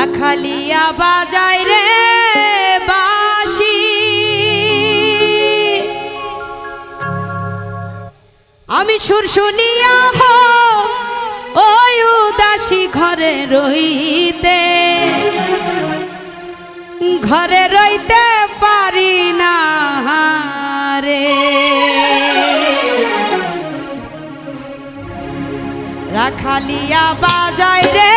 রাখালিয়া বাজায় রে বাসি। আমি সুর শুনিয়া হো ওই উদাসী ঘরে রইতে। ঘরে রইতে পারি না রে রাখালিয়া বাজায় রে